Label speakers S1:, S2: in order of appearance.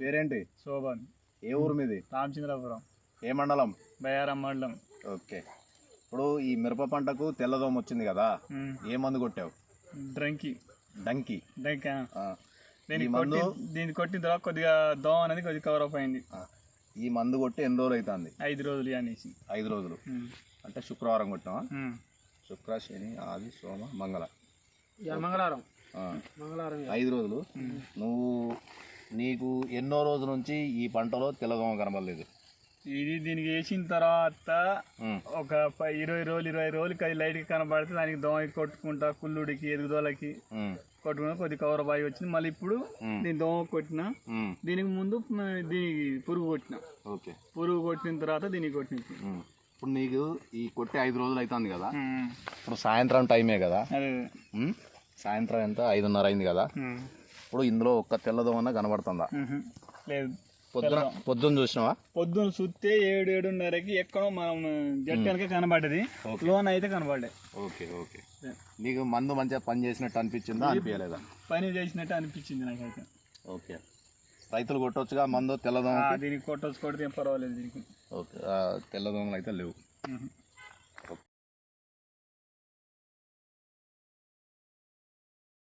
S1: పేరేంటి?
S2: శోభన్.
S1: ఏ ఊరు మీది?
S2: రామచంద్రపురం.
S1: ఏ మండలం?
S2: బయారం మండలం.
S1: ఓకే. ఇప్పుడు ఈ మిరప పంటకు తెల్లదోమ వచ్చింది కదా. ఏ మందు కొట్టావు?
S2: డ్రంకి.
S1: డంకి.
S2: దీన్ని
S1: ఈ మందు?
S2: కొట్టి దీన్ని కొట్టిన తర్వాత కొద్దిగా దోమ అనేది కొద్దిగా కవర్ అప్ అయింది.
S1: ఆ. ఈ మందు కొట్టి ఎన్ని రోజులు అవుతుంది
S2: ఐదు రోజులు అనేసి.
S1: ఐదు రోజులు. అంటే శుక్రవారం కొట్టావా. శుక్ర శని ఆది సోమ మంగళ.
S2: మంగళవారం.
S1: ఆ.
S2: మంగళవారం
S1: ఐదు రోజులు. నువ్వు నీకు ఎన్నో రోజుల నుంచి ఈ పంటలో తెల్లదోమ కనబడలేదు
S2: ఇది దీనికి వేసిన తర్వాత. ఒక ప- ఇరవై రోజులు ఇరవై రోజులకి అది లైట్గా కనబడితే దానికి దోమకి కొట్టుకుంటా కుళ్ళుడికి ఎదుగుదలకి
S1: ఉమ్.
S2: కొట్టుకుని కొద్ది కవర్ బాయి వచ్చింది మళ్ళీ ఇప్పుడు. దీని దోమ కొట్టిన. దీనికి ముందు దీనికి పురుగు కొట్టిన
S1: ఓకే
S2: పురుగు కొట్టిన తర్వాత దీనికి కొట్టిన.
S1: ఇప్పుడు నీకు ఈ కొట్టి ఐదు రోజులు అవుతుంది కదా. ఇప్పుడు సాయంత్రం టైమే కదా? సాయంత్రం ఎంత ఐదున్నర అయింది కదా. ఇప్పుడు ఇందులో ఒక్క తెల్లదోమన్న కనబడుతుందా.
S2: లేదు
S1: పొద్దున పొద్దున్న చూసినావా?
S2: పొద్దున చూస్తే ఏడు ఏడున్నరకి ఎక్కడో మనం జట్టు వెనక కనబడ్డది. లోన్ అయితే కనబడ్డాయి
S1: ఓకే ఓకే. నీకు మందు మంచిగా పని చేసినట్టు అనిపించిందా? అనిపించలేదా?
S2: పని చేసినట్టు అనిపించింది నాకైతే.
S1: ఓకే. రైతులు కొట్టొచ్చుగా మందు తెల్లదోమ
S2: దీనికి కొట్టొచ్చు కొడితే పర్వాలేదు దీనికి.
S1: ఓకే తెల్లదోమలు అయితే లేవు.